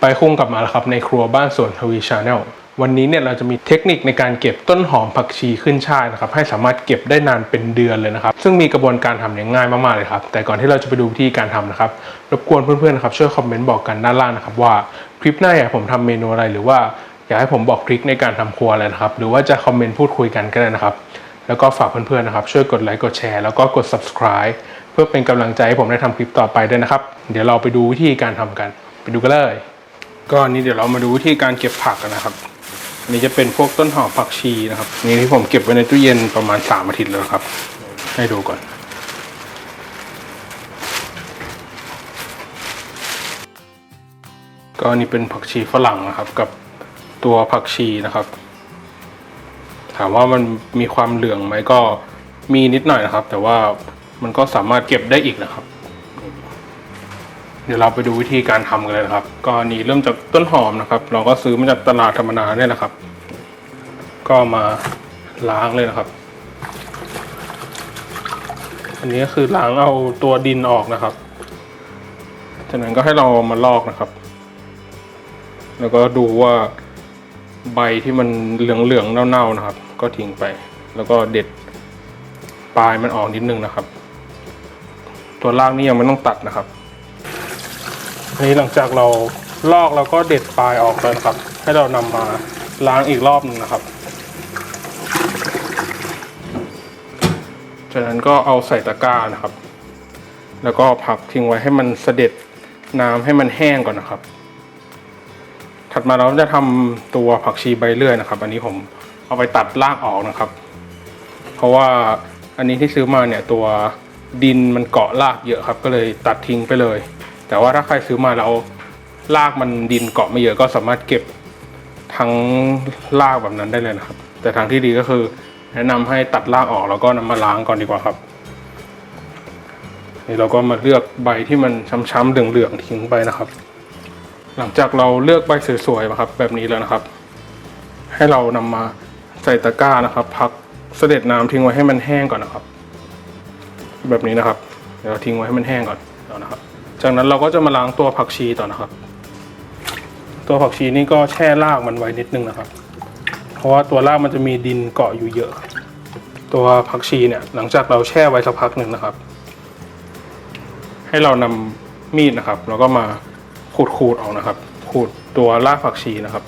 ไปคุ้งกลับมาแล้วครับในครัวบ้านสวนทวีชาแนลวันนี้เนี่ยเราจะมีเทคนิคในการเก็บต้นหอมผักชีขึ้นช่ายนะครับให้สามารถเก็บได้นานเป็นเดือนเลยนะครับ ซึ่งมีกระบวนการทำเนี่ยง่ายมากๆเลยครับ แต่ก่อนที่เราจะไปดูวิธีการทำนะครับรบกวนเพื่อนๆนะครับช่วยคอมเมนต์บอกกันด้านล่างนะครับว่าคลิปหน้าอยากผมทำเมนูอะไรหรือว่าอยากให้ผมบอกทริคในการทำครัวอะไรนะครับ หรือว่าจะคอมเมนต์พูดคุยกันก็ได้นะครับ แล้วก็ฝากเพื่อนๆนะครับช่วยกดไลค์กดแชร์แล้วก็กด subscribe เพื่อเป็นกำลังใจให้ผมได้ทำคลิปต่อไปด้วยนะครับ เดี๋ยวเราไปดูวิธีการทำกัน ไปดูกันเลย ก็อันนี้เดี๋ยวเรามาดูวิธีการเก็บผักกันนะครับ อันนี้จะเป็นพวกต้นหอมผักชีนะครับ นี่ที่ผมเก็บไว้ในตู้เย็นประมาณสามอาทิตย์แล้วครับ ให้ดูก่อนก็อันนี้เป็นผักชีฝรั่งนะครับ กับตัวผักชีนะครับ ถามว่ามันมีความเหลืองไหมก็มีนิดหน่อยนะครับ แต่ว่ามันก็สามารถเก็บได้อีกนะครับ เดี๋ยวเราไปดูวิธีการทำกันเลยนะครับ ก็อันนี้เริ่มจากต้นหอมนะครับ เราก็ซื้อมาจากตลาดธรรมดาเนี่ยนะครับ ก็มาล้างเลยนะครับ อันนี้คือล้างเอาตัวดินออกนะครับ จากนั้นก็ให้เรามาลอกนะครับ แล้วก็ดูว่าใบที่มันเหลืองๆเน่าๆนะครับ ก็ทิ้งไป แล้วก็เด็ดปลายมันออกนิดนึงนะครับ ตัวรากนี่ยังไม่ต้องตัดนะครับ อันนี้หลังจากเราลอกเราก็เด็ดปลายออกแล้วนะครับ ให้เรานำมาล้างอีกรอบหนึงนะครับ จากนั้นก็เอาใส่ตะกร้านะครับ แล้วก็พักทิ้งไว้ให้มันเสด็จน้ำให้มันแห้งก่อนนะครับ ถัดมาเราจะทำตัวผักชีใบเลื่อยนะครับ อันนี้ผมเอาไปตัดรากออกนะครับ เพราะว่าอันนี้ที่ซื้อมาเนี่ยตัวดินมันเกาะรากเยอะครับ ก็เลยตัดทิ้งไปเลย แต่ว่าถ้าใครซื้อมาแล้วรากมันดินเกาะไม่เยอะก็สามารถเก็บทั้งรากแบบนั้นได้เลยนะครับ แต่ทางที่ดีก็คือ แนะนำให้ตัดรากออกแล้วก็นำมาล้างก่อนดีกว่าครับนี่เราก็มาเลือกใบที่มันช้ำๆเหลืองๆทิ้งไปนะครับ หลังจากเราเลือกใบสวยๆมาครับแบบนี้แล้วนะครับ ให้เรานำมาใส่ตะกร้านะครับ พักเสด็จน้ำทิ้งไว้ให้มันแห้งก่อนนะครับ แบบนี้นะครับ เดี๋ยวทิ้งไว้ให้มันแห้งก่อน จากนั้นเราก็จะมาล้างตัวผักชีต่อนะครับ ตัวผักชีนี่ก็แช่รากมันไว้นิดนึงนะครับ เพราะว่าตัวรากมันจะมีดินเกาะอยู่เยอะ ตัวผักชีเนี่ยหลังจากเราแช่ไว้สักพักหนึ่งนะครับ ให้เรานำมีดนะครับ แล้วก็มาขูดๆออกนะครับ ขูดตัวรากผักชีนะครับ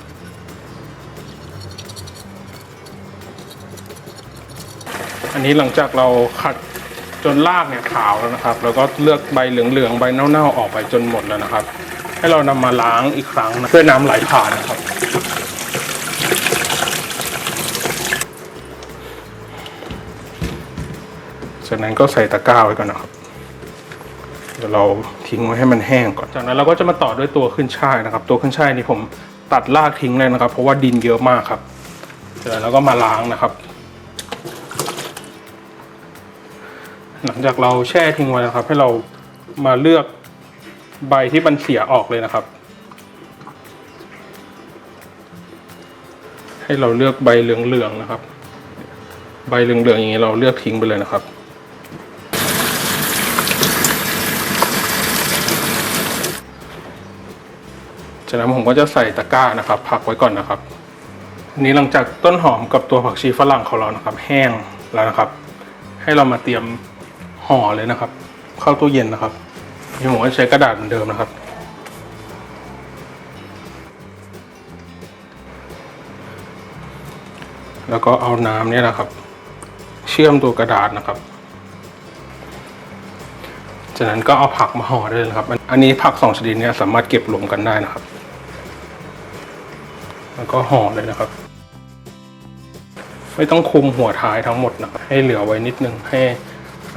อันนี้หลังจากเราขัด จนรากเนี่ยขาวแล้วนะครับ แล้วก็เลือกใบเหลืองๆใบเน่าๆออกไปจนหมดแล้วนะครับ ให้เรานำมาล้างอีกครั้งนะด้วยน้ำไหลผ่านนะครับ จากนั้นก็ใส่ตะกร้าไว้ก่อนนะครับเดี๋ยวเราทิ้งไว้ให้มันแห้งก่อน จากนั้นเราก็จะมาต่อด้วยตัวขึ้นช่ายนะครับ ตัวขึ้นช่ายนี่ผมตัดรากทิ้งเลยนะครับ เพราะว่าดินเยอะมากครับจากนั้นเราก็มาล้างนะครับ หลังจากเราแช่ทิ้งไว้นะครับ ให้เรามาเลือกใบที่มันเสียออกเลยนะครับ ให้เราเลือกใบเหลืองๆนะครับ ใบเหลืองๆอย่างนี้เราเลือกทิ้งไปเลยนะครับจากนั้นผมก็จะใส่ตะกร้านะครับ พักไว้ก่อนนะครับนนี้หลังจากต้นหอมกับตัวผักชีฝรั่งของเรานะครับ แห้งแล้วนะครับ ให้เรามาเตรียม ห่อเลยนะครับ เข้าตู้เย็นนะครับนี่ผมก็ใช้กระดาษเหมือนเดิมนะครับ แล้วก็เอาน้ำเนี่ยนะครับ เชื่อมตัวกระดาษนะครับ จากนั้นก็เอาผักมาห่อได้เลยนะครับ อันนี้ผักสองชนิดเนี้สามารถเก็บรวมกันได้นะครับ แล้วก็ห่อเลยนะครับไม่ต้องคลุมหัวท้ายทั้งหมดนะครับให้เหลือไว้นิดนึงให้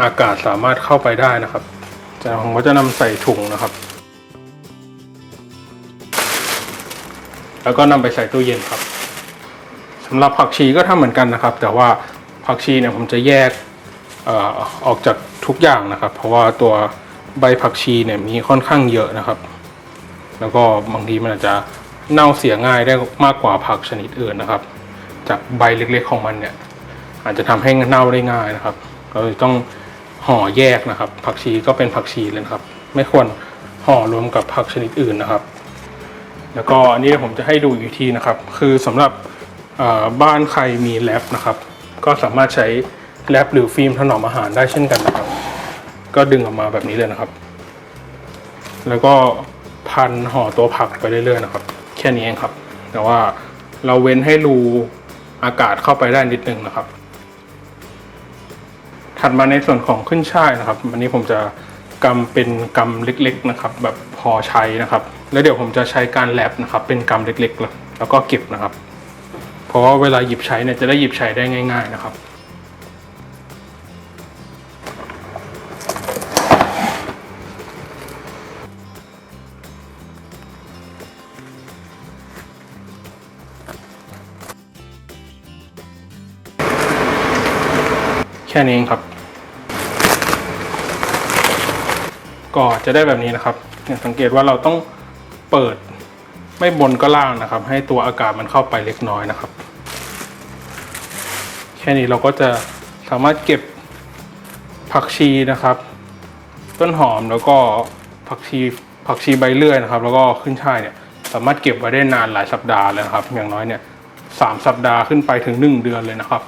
อากาศสามารถเข้าไปได้นะครับจากนั้นผมก็จะนำใส่ถุงนะครับ แล้วก็นำไปใส่ตู้เย็นครับสำหรับผักชีก็ทำเหมือนกันนะครับ แต่ว่าผักชีเนี่ยผมจะแยกออกจากทุกอย่างนะครับ เพราะว่าตัวใบผักชีเนี่ยมีค่อนข้างเยอะนะครับ แล้วก็บางทีมันอาจจะเน่าเสียง่ายได้มากกว่าผักชนิดอื่นนะครับ จากใบเล็กๆของมันเนี่ย อาจจะทำให้เน่าได้ง่ายนะครับก็เลยต้อง ห่อแยกนะครับ ผักชีก็เป็นผักชีเลยครับ ไม่ควรห่อรวมกับผักชนิดอื่นนะครับ แล้วก็อันนี้ผมจะให้ดูอีกทีนะครับ คือสำหรับบ้านใครมีแรปนะครับ ก็สามารถใช้แรปหรือฟิล์มถนอมอาหารได้เช่นกันนะครับ ก็ดึงออกมาแบบนี้เลยนะครับ แล้วก็พันห่อตัวผักไปเรื่อยๆนะครับ แค่นี้เองครับ แต่ว่าเราเว้นให้รูอากาศเข้าไปได้นิดนึงนะครับ ถัดมาในส่วนของขึ้นช่ายนะครับวันนี้ผมจะกำเป็นกำเล็กๆนะครับ แบบพอใช้นะครับ แล้วเดี๋ยวผมจะใช้การแลบนะครับ เป็นกำเล็กๆ แล้วก็เก็บนะครับ เพราะว่าเวลาหยิบใช้เนี่ยจะได้หยิบใช้ได้ง่าย ๆ นะครับ ค่นี้เองครับ ก็จะได้แบบนี้นะครับเนี่ยสังเกตว่าเราต้องเปิดไม่บนก็ล่างนะครับ ให้ตัวอากาศมันเข้าไปเล็กน้อยนะครับ แค่นี้เราก็จะสามารถเก็บผักชีนะครับ ต้นหอมแล้วก็ผักชีผักชีใบเลื่อยนะครับ แล้วก็ขึ้นช่ายเนี่ยสามารถเก็บไว้ได้นานหลายสัปดาห์เลยครับ อย่างน้อยเนี่ยสามสัปดาห์ขึ้นไปถึงหนึ่งเดือนเลยนะครับ